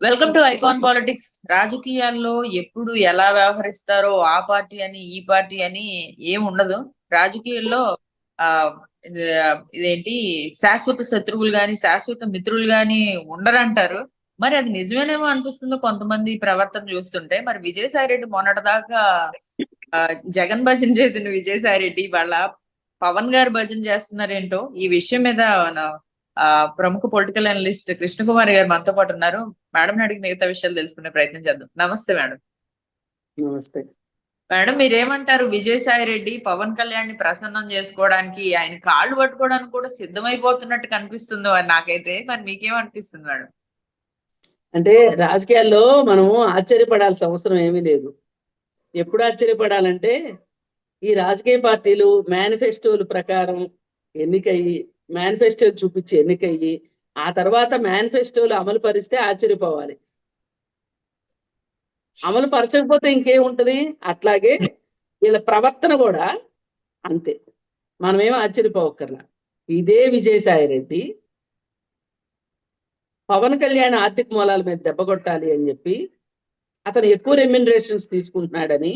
Welcome to icon politics రాజకీయాల్లో ఎప్పుడు ఎలా వ్యవహరిస్తారో ఆ పార్టీ అని ఈ పార్టీ అని ఏం ఉండదు. రాజకీయాల్లో ఆ ఇదేంటి శాశ్వత శత్రువులు గాని శాశ్వత మిత్రులు గాని ఉండరంటారు. మరి అది నిజమేనేమో అనిపిస్తుందో కొంతమంది ప్రవర్తన చూస్తుంటే. మరి విజయసాయి రెడ్డి మొన్నటిదాకా దాకా జగన్ భజన చేసిన విజయసాయి రెడ్డి వాళ్ళ పవన్ గారు భజన చేస్తున్నారేంటో ఈ విషయం మీద ఆ, ప్రముఖ పొలిటికల్ అనలిస్ట్ కృష్ణకుమారి గారు మనతో పాటు ఉన్నారు. మేడం అడిగి మిగతా విషయాలు తెలుసుకునే ప్రయత్నం చేద్దాం. నమస్తే మేడం నమస్తే. మేడం మీరేమంటారు? విజయసాయి రెడ్డి పవన్ కళ్యాణ్ని ప్రసన్నం చేసుకోవడానికి ఆయన కాళ్ళు పట్టుకోవడానికి కూడా సిద్ధమైపోతున్నట్టు కనిపిస్తుంది మరి నాకైతే మరి మీకేమనిపిస్తుంది మేడం అంటే రాజకీయాల్లో మనం ఆశ్చర్యపడాల్సిన అవసరం ఏమీ లేదు. ఎప్పుడు ఆశ్చర్యపడాలంటే ఈ రాజకీయ పార్టీలు మేనిఫెస్టోల ప్రకారం ఎన్నికయ్యి మేనిఫెస్టో చూపించి ఎన్నికయ్యి ఆ తర్వాత మేనిఫెస్టోలు అమలు పరిస్తే ఆశ్చర్యపోవాలి. అమలు పరచకపోతే ఇంకేముంటది? అట్లాగే వీళ్ళ ప్రవర్తన కూడా అంతే. మనమేం ఆశ్చర్యపోవక్కర్లా ఇదే విజయసాయి రెడ్డి పవన్ కళ్యాణ్ ఆర్థిక మూలాల మీద దెబ్బ కొట్టాలి అని చెప్పి అతను ఎక్కువ రెమ్యునరేషన్స్ తీసుకుంటున్నాడని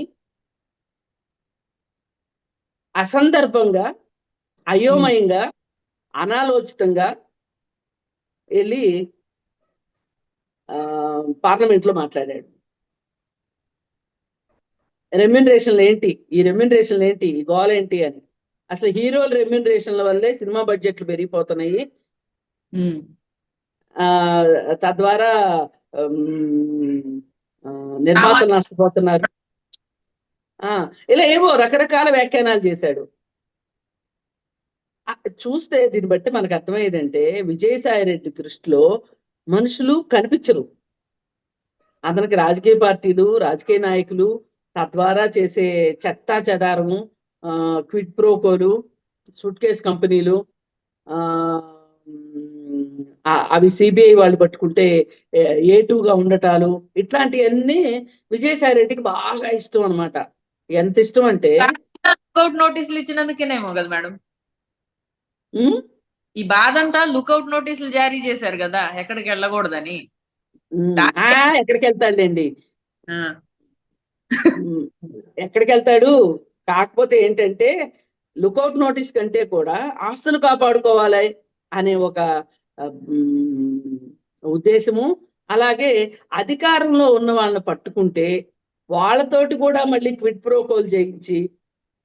అసందర్భంగా అయోమయంగా అనాలోచితంగా వెళ్ళి పార్లమెంట్లో మాట్లాడాడు. రెమ్యునరేషన్లు ఏంటి? ఈ రెమ్యునరేషన్లు ఏంటి? ఈ గోల్ ఏంటి అని. అసలు హీరోల రెమ్యునరేషన్ల వల్లే సినిమా బడ్జెట్లు పెరిగిపోతున్నాయి. తద్వారా నిర్మాతలు నష్టపోతున్నారు. ఆ ఇలా ఏవో రకరకాల వ్యాఖ్యానాలు చేశాడు. చూస్తే దీన్ని బట్టి మనకు అర్థమయ్యేదంటే విజయసాయి రెడ్డి దృష్టిలో మనుషులు కనిపించరు. అతనికి రాజకీయ పార్టీలు రాజకీయ నాయకులు తద్వారా చేసే చెత్తా చెదారము క్విడ్ ప్రోకోలు సూట్ కేస్ కంపెనీలు ఆ అవి సిబిఐ వాళ్ళు పట్టుకుంటే ఏ టూగా ఉండటాలు ఇట్లాంటివన్నీ విజయసాయి రెడ్డికి బాగా ఇష్టం అనమాట ఎంత ఇష్టం అంటే నోటీసులు ఇచ్చినందుకేనేమో కదా మేడం. ఈ బాధ అంతా లుకౌట్ నోటీసులు జారీ చేశారు కదా ఎక్కడికి వెళ్ళకూడదని. ఎక్కడికి వెళ్తాడులేండి ఉమ్, ఎక్కడికి వెళ్తాడు? కాకపోతే ఏంటంటే లుకౌట్ నోటీస్ కంటే కూడా ఆస్తులు కాపాడుకోవాలి అనే ఒక ఉద్దేశము. అలాగే అధికారంలో ఉన్న వాళ్ళని పట్టుకుంటే వాళ్ళతోటి కూడా మళ్ళీ క్విడ్ ప్రోకోల్ చేయించి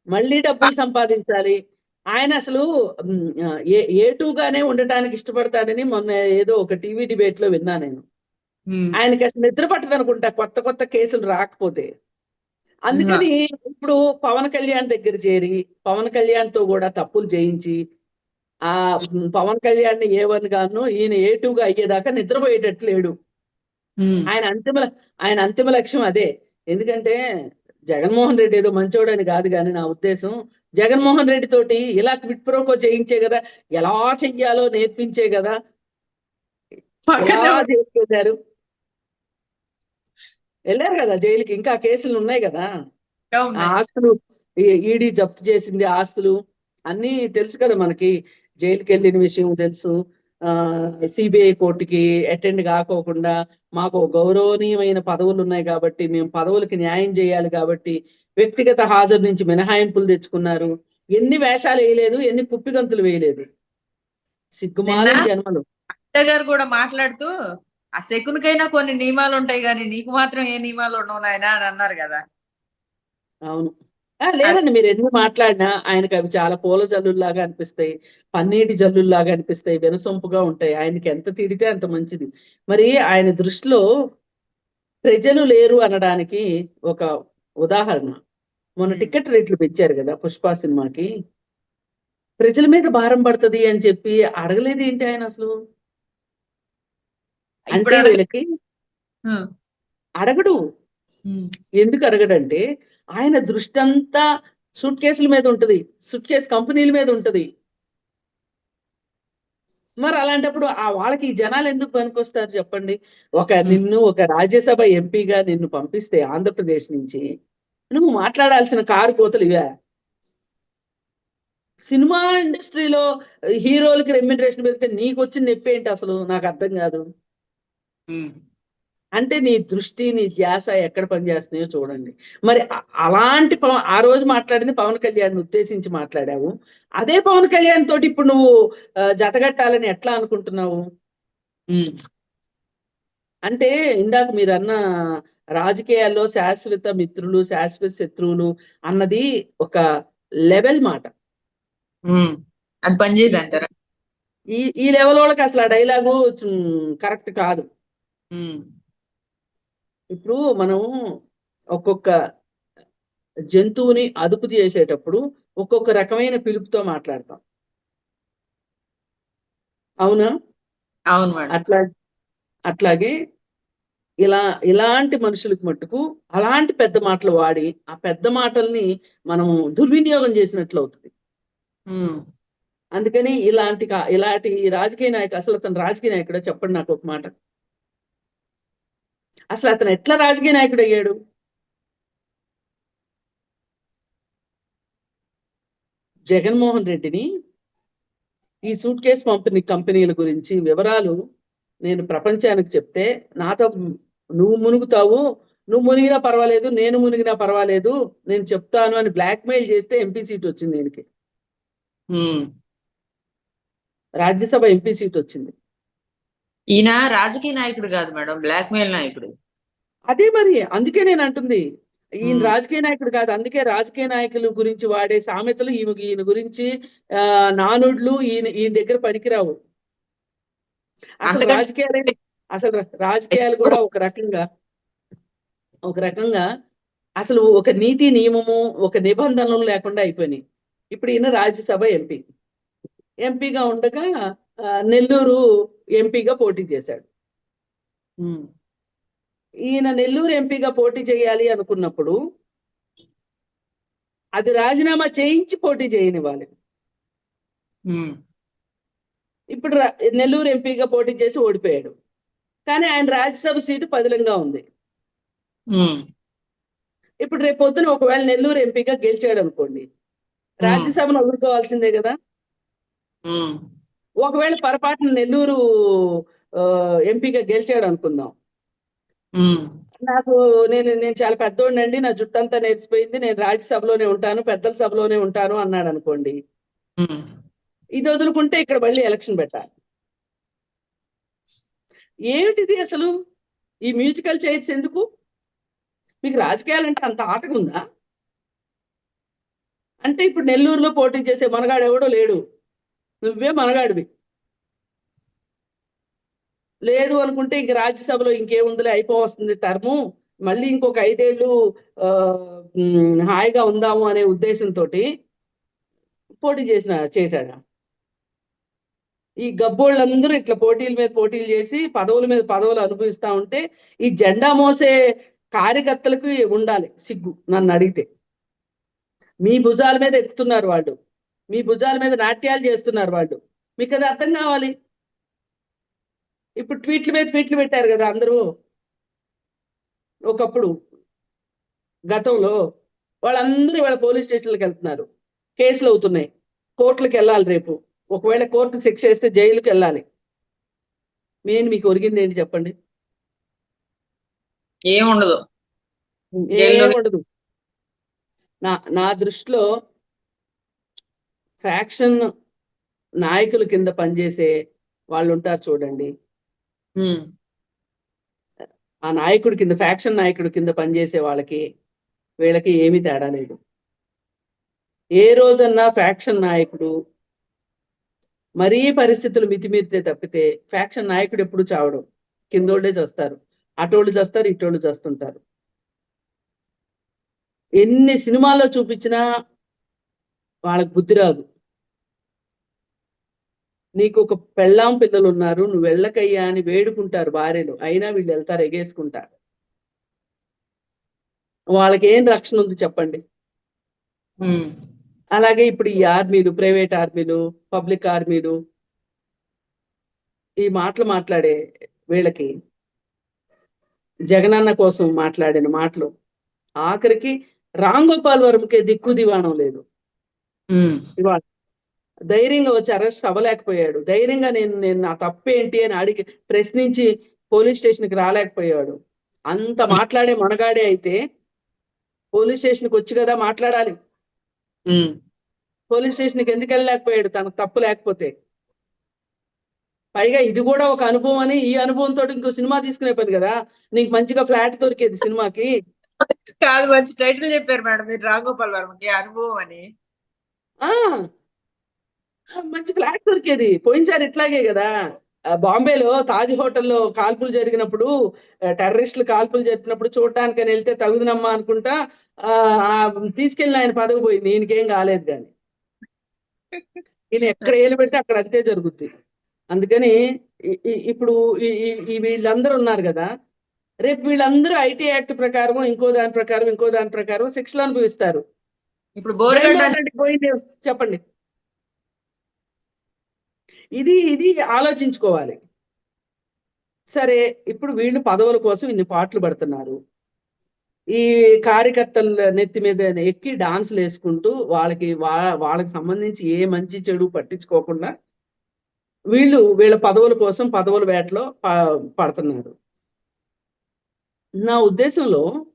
మళ్ళీ డబ్బులు సంపాదించాలి. ఆయన అసలు ఏ ఏ గానే ఉండటానికి ఇష్టపడతాడని మొన్న ఏదో ఒక టీవీ డిబేట్లో విన్నా నేను. ఆయనకి అసలు నిద్ర పట్టదు అనుకుంటా కొత్త కొత్త కేసులు రాకపోతే. అందుకని ఇప్పుడు పవన్ కళ్యాణ్ దగ్గర చేరి పవన్ కళ్యాణ్తో కూడా తప్పులు చేయించి ఆ పవన్ కళ్యాణ్ ఏ వన్ గాను ఈయన ఏ గా అయ్యేదాకా నిద్రపోయేటట్లు లేడు. ఉమ్, ఆయన అంతిమ ఆయన అంతిమ లక్ష్యం అదే. ఎందుకంటే జగన్మోహన్ రెడ్డి ఏదో మంచోడని కాదు కానీ నా ఉద్దేశం జగన్మోహన్ రెడ్డి తోటి ఇలా క్విట్ ప్రోకో చేయించే కదా ఎలా చెయ్యాలో నేర్పించే కదా చేసుకెళ్ళారు వెళ్ళారు కదా జైలుకి ఇంకా కేసులు ఉన్నాయి కదా. ఆస్తులు ఈడీ జప్తు చేసింది ఆస్తులు అన్ని తెలుసు కదా మనకి జైలుకి వెళ్ళిన విషయం తెలుసు. సిబిఐ కోర్టుకి అటెండ్ కాకోకుండా మాకు గౌరవనీయమైన పదవులు ఉన్నాయి కాబట్టి మేము పదవులకి న్యాయం చేయాలి కాబట్టి వ్యక్తిగత హాజరు నుంచి మినహాయింపులు తెచ్చుకున్నారు. ఎన్ని వేషాలు వేయలేదు ఎన్ని కుప్పిగంతులు వేయలేదు. సిగ్గుమాలిన నిన్న- జన్మలు. గారు కూడా మాట్లాడుతూ ఆ శకునికైనా కొన్ని నియమాలు ఉంటాయి కానీ నీకు మాత్రం ఏ నియమాలు ఉండవు నాయనా అని అన్నారు కదా. అవును. లేదండి మీరు ఎన్ని మాట్లాడినా ఆయనకి అవి చాలా పూల జల్లుల్లాగా అనిపిస్తాయి పన్నీటి జల్లుల్లాగా అనిపిస్తాయి వినసొంపుగా ఉంటాయి. ఆయనకి ఎంత తిడితే అంత మంచిది. మరి ఆయన దృష్టిలో ప్రజలు లేరు అనడానికి ఒక ఉదాహరణ. మొన్న. టికెట్ రేట్లు పెంచారు కదా పుష్ప సినిమాకి. ప్రజల మీద భారం పడుతుంది అని చెప్పి అడగలేదు ఏంటి ఆయన అసలు? అంటే వీళ్ళకి అడగడు. ఎందుకు అడగడంటే ఆయన దృష్టి అంతా సూట్ కేసుల మీద ఉంటది సూట్ కేసు కంపెనీల మీద ఉంటది. మరి అలాంటప్పుడు ఆ వాళ్ళకి ఈ జనాలు ఎందుకు పనికొస్తారు చెప్పండి? ఒక నిన్ను ఒక రాజ్యసభ ఎంపీగా నిన్ను పంపిస్తే ఆంధ్రప్రదేశ్ నుంచి నువ్వు మాట్లాడాల్సిన కారు కోతలు ఇవే. సినిమా ఇండస్ట్రీలో హీరోలకి రెమ్యునరేషన్ పెడితే నీకు వచ్చిన నొప్పి ఏంటి అసలు? నాకు అర్థం కాదు. అంటే నీ దృష్టి నీ ధ్యాస ఎక్కడ పనిచేస్తున్నాయో చూడండి. మరి అలాంటి పవన్ ఆ రోజు మాట్లాడింది పవన్ కళ్యాణ్ ఉద్దేశించి మాట్లాడావు. అదే పవన్ కళ్యాణ్ తోటి ఇప్పుడు నువ్వు జతగట్టాలని ఎట్లా అనుకుంటున్నావు? అంటే ఇందాక మీరు అన్న రాజకీయాల్లో శాశ్వత మిత్రులు శాశ్వత శత్రువులు అన్నది ఒక లెవెల్ మాట. అది పనిచేయదు అంటారా ఈ ఈ లెవెల్ వాళ్ళకి అసలు ఆ డైలాగు కరెక్ట్ కాదు. ఇప్పుడు మనం ఒక్కొక్క జంతువుని అదుపు చేసేటప్పుడు ఒక్కొక్క రకమైన పిలుపుతో మాట్లాడతాం. అవునా? అవును అట్లా అట్లాగే ఇలా ఇలాంటి మనుషులకు మట్టుకు అలాంటి పెద్ద మాటలు వాడి ఆ పెద్ద మాటల్ని మనం దుర్వినియోగం చేసినట్లు అవుతుంది. అందుకని ఇలాంటి ఇలాంటి రాజకీయ నాయకు అసలు అతను రాజకీయ నాయకుడో? చెప్పండి నాకు ఒక మాట. అసలు అతను ఎట్లా రాజకీయ నాయకుడు అయ్యాడు? జగన్మోహన్ రెడ్డిని ఈ సూట్ కేసు పంపిణీ కంపెనీల గురించి వివరాలు నేను ప్రపంచానికి చెప్తే నాతో నువ్వు మునుగుతావు నువ్వు మునిగినా పర్వాలేదు నేను మునిగినా పర్వాలేదు నేను చెప్తాను అని బ్లాక్మెయిల్ చేస్తే ఎంపీ సీట్ వచ్చింది దీనికి. రాజ్యసభ ఎంపీ సీట్ వచ్చింది. ఈయన రాజకీయ నాయకుడు కాదు మేడం బ్లాక్ మెయిల్ నాయకుడు. అదే మరి అందుకే నేను అంటుంది. ఈయన. రాజకీయ నాయకుడు కాదు అందుకే రాజకీయ నాయకుల గురించి వాడే సామెతలు ఈమె ఈయన గురించి ఆ నానుడ్లు ఈయన ఈయన దగ్గర పనికిరావు. అసలు రాజకీయాలే అసలు రాజకీయాలు కూడా ఒక రకంగా ఒక రకంగా అసలు ఒక నీతి నియమము ఒక నిబంధనలు లేకుండా అయిపోయినాయి. ఇప్పుడు ఈయన రాజ్యసభ ఎంపీ. ఎంపీగా ఉండగా నెల్లూరు ఎంపీగా పోటీ చేశాడు. ఈయన నెల్లూరు ఎంపీగా పోటీ చేయాలి అనుకున్నప్పుడు అది రాజీనామా చేయించి పోటీ చేయనివ్వాలి. ఇప్పుడు నెల్లూరు ఎంపీగా పోటీ చేసి ఓడిపోయాడు కానీ ఆయన రాజ్యసభ సీటు పదిలంగా ఉంది. ఇప్పుడు రేపు పొద్దున ఒకవేళ నెల్లూరు ఎంపీగా గెలిచాడు అనుకోండి రాజ్యసభను వదులుకోవాల్సిందే కదా. ఒకవేళ పొరపాటున నెల్లూరు ఎంపీగా గెలిచాడు అనుకుందాం. నాకు నేను నేను చాలా పెద్దోడినండి. నా జుట్టంతా నేర్చిపోయింది. నేను రాజ్యసభలోనే ఉంటాను పెద్దల సభలోనే ఉంటాను అన్నాడు అనుకోండి. ఇది వదులుకుంటే ఇక్కడ మళ్ళీ ఎలక్షన్ పెట్టాలి. ఏమిటిది అసలు? ఈ మ్యూజికల్ చైర్స్ ఎందుకు? మీకు రాజకీయాలంటే అంత ఆటగా ఉందా? అంటే ఇప్పుడు నెల్లూరులో పోటీ చేసే మనగాడు ఎవడో లేడు. నువ్వే మనగాడివి. లేదు అనుకుంటే ఇంక రాజ్యసభలో ఇంకేముందిలే అయిపోవస్తుంది టర్ము. మళ్ళీ ఇంకొక ఐదేళ్ళు హాయిగా ఉందాము అనే ఉద్దేశంతో పోటీ చేసిన చేశాడు. ఈ గబ్బోళ్ళందరూ ఇట్లా పోటీల మీద పోటీలు చేసి పదవుల మీద పదవులు అనుభవిస్తా ఉంటే ఈ జెండా మోసే కార్యకర్తలకు ఉండాలి సిగ్గు నన్ను అడిగితే. మీ భుజాల మీద ఎక్కుతున్నారు వాళ్ళు. మీ భుజాల మీద నాట్యాలు చేస్తున్నారు వాళ్ళు. మీకు అది అర్థం కావాలి. ఇప్పుడు ట్వీట్ల మీద ట్వీట్లు పెట్టారు కదా అందరూ. ఒకప్పుడు గతంలో వాళ్ళందరూ ఇవాళ పోలీస్ స్టేషన్లకు వెళ్తున్నారు. కేసులు అవుతున్నాయి. కోర్టులకు వెళ్ళాలి రేపు. ఒకవేళ కోర్టు శిక్ష వేస్తే జైలుకి వెళ్ళాలి. నేను మీకు ఒరిగింది ఏంటి చెప్పండి? ఏముండదు జైల్లో ఏం ఉండదు. నా నా దృష్టిలో ఫ్యాక్షన్ నాయకుల కింద పనిచేసే వాళ్ళు ఉంటారు చూడండి. ఆ నాయకుడి కింద ఫ్యాక్షన్ నాయకుడి కింద పనిచేసే వాళ్ళకి వీళ్ళకి ఏమీ తేడా లేదు. ఏ రోజన్నా ఫ్యాక్షన్ నాయకుడు మరీ పరిస్థితులు మితిమీరితే తప్పితే ఫ్యాక్షన్ నాయకుడు ఎప్పుడు చావడం. కిందోళ్ళే చేస్తారు. అటోళ్ళు చేస్తారు ఇటోళ్ళు చేస్తుంటారు. ఎన్ని సినిమాల్లో చూపించినా వాళ్ళకి బుద్ధి రాదు నీకు ఒక పెళ్ళాం పిల్లలు ఉన్నారు నువ్వు వెళ్ళకయ్యా అని వేడుకుంటారు భార్యలు అయినా వీళ్ళు వెళ్తారు ఎగేసుకుంటారు వాళ్ళకి ఏం రక్షణ ఉంది చెప్పండి. అలాగే ఇప్పుడు ఈ ఆర్మీలు ప్రైవేట్ ఆర్మీలు పబ్లిక్ ఆర్మీలు ఈ మాటలు మాట్లాడే వీళ్ళకి జగనన్న కోసం మాట్లాడిన మాటలు ఆఖరికి రామ్ గోపాల్ వర్మకే దిక్కు దివాణం లేదు. ఇవాళ ధైర్యంగా వచ్చి అరెస్ట్ అవ్వలేకపోయాడు. ధైర్యంగా నేను నేను నా తప్పేంటి అని అడిగి ప్రశ్నించి పోలీస్ స్టేషన్కి రాలేకపోయాడు. అంత మాట్లాడే మనగాడే అయితే పోలీస్ స్టేషన్కి వచ్చి కదా మాట్లాడాలి. పోలీస్ స్టేషన్కి ఎందుకు వెళ్ళలేకపోయాడు? తనకు తప్పు లేకపోతే. పైగా ఇది కూడా ఒక అనుభవం అని ఈ అనుభవంతో ఇంకో సినిమా తీసుకునే పని కదా. నీకు మంచిగా ఫ్లాట్ దొరికేది సినిమాకి. కాదు మంచి టైటిల్ చెప్పారు మేడం. మీరు రాఘోపాల్ వర్మకి అనుభవం అని. మంచి ఫ్లాట్ దొరికేది. పోయినసారి ఇట్లాగే కదా. ఆ, బాంబేలో తాజ్ హోటల్లో కాల్పులు జరిగినప్పుడు టెర్రరిస్టులు కాల్పులు జరిగినప్పుడు చూడటానికి అని వెళ్తే తగుదనమ్మా అనుకుంటా ఆ తీసుకెళ్ళిన ఆయన పదవి పోయింది. ఈయనకేం కాలేదు కానీ. ఈయన ఎక్కడ ఏలు పెడితే అక్కడ అంతే జరుగుద్ది. అందుకని ఇప్పుడు ఈ- ఈ వీళ్ళందరూ ఉన్నారు కదా. రేపు వీళ్ళందరూ ఐటీ యాక్ట్ ప్రకారం ఇంకో దాని ప్రకారం ఇంకో దాని ప్రకారం శిక్షలు అనుభవిస్తారు. ఇప్పుడు పోయింది. చెప్పండి. ఇది ఇది ఆలోచించుకోవాలి. సరే ఇప్పుడు వీళ్ళు పదవుల కోసం ఇన్ని పాటలు పడుతున్నారు. ఈ కార్యకర్తల నెత్తి మీద ఎక్కి డాన్సులు వేసుకుంటూ వాళ్ళకి వా- వాళ్ళకి సంబంధించి ఏ మంచి చెడు పట్టించుకోకుండా వీళ్ళు వీళ్ళ పదవుల కోసం పదవుల వేటలో పడుతున్నారు. నా ఉద్దేశంలో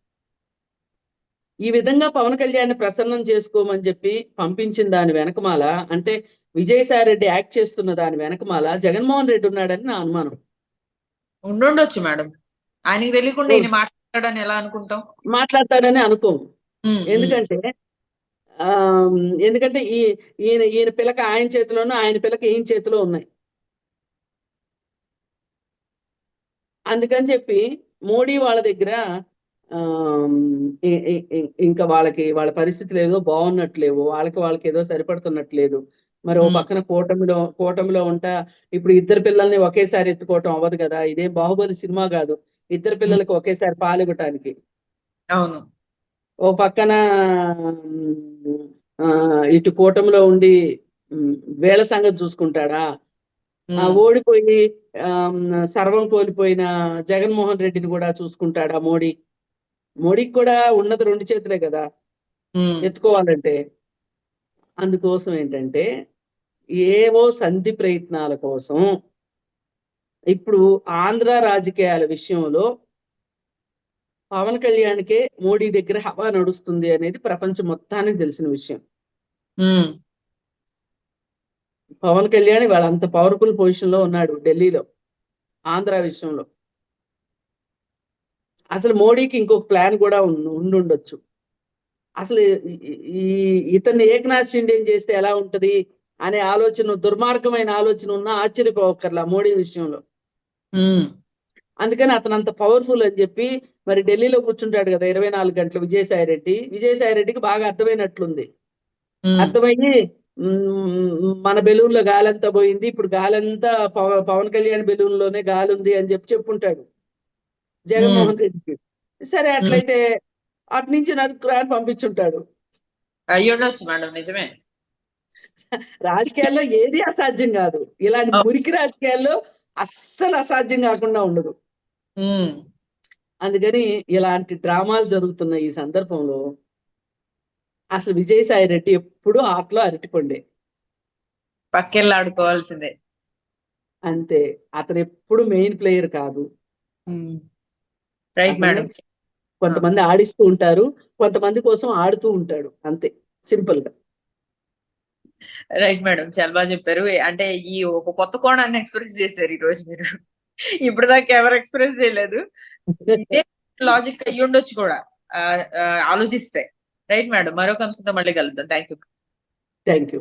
ఈ విధంగా పవన్ కళ్యాణ్ ప్రసన్నం చేసుకోమని చెప్పి పంపించిన దాని వెనకమాల అంటే విజయసాయి రెడ్డి యాక్ట్ చేస్తున్న దాని వెనకమాల జగన్మోహన్ రెడ్డి ఉన్నాడని నా అనుమానం. ఉండుండొచ్చు మేడం. ఆయనకి తెలియకుండా. ఈయన మాట్లాడాడని ఎలా అనుకుంటాం? మాట్లాడతాడని అనుకోము. ఎందుకంటే ఆ ఎందుకంటే ఈ ఈయన ఈయన పిల్లక ఆయన చేతిలోనూ ఆయన పిల్లక ఈయన చేతిలో ఉన్నాయి. అందుకని చెప్పి మోడీ వాళ్ళ దగ్గర ఇంకా వాళ్ళకి వాళ్ళ పరిస్థితులు ఏదో బాగున్నట్లేవు. వాళ్ళకి వాళ్ళకి ఏదో సరిపడుతున్నట్లేదు. మరి ఓ. పక్కన కూటమిలో కూటమిలో ఉంటా ఇప్పుడు ఇద్దరు పిల్లల్ని ఒకేసారి ఎత్తుకోవటం అవ్వదు కదా. ఇదేం బాహుబలి సినిమా కాదు. ఇద్దరు పిల్లలకి ఒకేసారి పాలివ్వటానికి అవును. ఓ పక్కన ఇటు కూటమిలో ఉండి వేళ సంగతి చూసుకుంటాడా? ఓడిపోయి సర్వం కోల్పోయిన జగన్మోహన్ రెడ్డిని కూడా చూసుకుంటాడా మోడీ? మోడీకి కూడా ఉన్నది రెండు చేతులే కదా. ఎత్తుకోవాలంటే అందుకోసం ఏంటంటే ఏవో సంధి ప్రయత్నాల కోసం ఇప్పుడు ఆంధ్ర రాజకీయాల విషయంలో పవన్ కళ్యాణ్కే మోడీ దగ్గర హవా నడుస్తుంది అనేది ప్రపంచం మొత్తానికి తెలిసిన విషయం. పవన్ కళ్యాణ్ వాళ్ళ అంత పవర్ఫుల్ పొజిషన్లో ఉన్నాడు ఢిల్లీలో ఆంధ్ర విషయంలో అసలు మోడీకి ఇంకొక ప్లాన్ కూడా ఉండుండొచ్చు. అసలు ఈ- ఇతన్ని ఏకనాథ్ షిండేని చేస్తే ఎలా ఉంటది అనే ఆలోచన దుర్మార్గమైన ఆలోచన ఉన్నా ఆశ్చర్యపోకర్లా మోడీ విషయంలో. అందుకని అతను అంత పవర్ఫుల్ అని చెప్పి మరి ఢిల్లీలో కూర్చుంటాడు కదా ఇరవై నాలుగు గంటలు విజయసాయి రెడ్డి. విజయసాయి రెడ్డికి బాగా అర్థమైనట్లుంది. అర్థమయ్యి మన బెలూన్లో గాలంతా పోయింది. ఇప్పుడు గాలంతా పవ- పవన్ కళ్యాణ్ బెలూన్లోనే గాలి ఉంది అని చెప్పి చెప్పుంటాడు. జగన్మోహన్ రెడ్డికి. సరే అట్లయితే అటు నుంచి నరుకురా అని పంపించుంటాడు. అయ్యి ఉండొచ్చు మేడం నిజమే. రాజకీయాల్లో ఏది అసాధ్యం కాదు. ఇలాంటి. మురికి రాజకీయాల్లో అస్సలు అసాధ్యం కాకుండా ఉండదు. అందుకని ఇలాంటి డ్రామాలు జరుగుతున్న ఈ సందర్భంలో అసలు విజయసాయి రెడ్డి ఎప్పుడూ ఆటలో అరటిపండే. పక్కెళ్ళి ఆడుకోవాల్సిందే అంతే. అతను ఎప్పుడు మెయిన్ ప్లేయర్ కాదు. రైట్ మేడం కొంతమంది ఆడిస్తూ ఉంటారు. కొంతమంది కోసం ఆడుతూ ఉంటాడు. అంతే. సింపుల్గా. రైట్ మేడం చాలా బాగా చెప్పారు. అంటే ఈ ఒక కొత్త కోణాన్ని ఎక్స్ప్రెస్ చేశారు ఈ రోజు మీరు. ఇప్పుడు దాకా ఎవరు ఎక్స్ప్రెస్ చేయలేదు. ఇదే లాజిక్ అయ్యి ఉండొచ్చు కూడా. ఆలోచిస్తే. రైట్ మేడం మరొక అంశంతో మళ్ళీ కలుద్దాం. Thank you thank you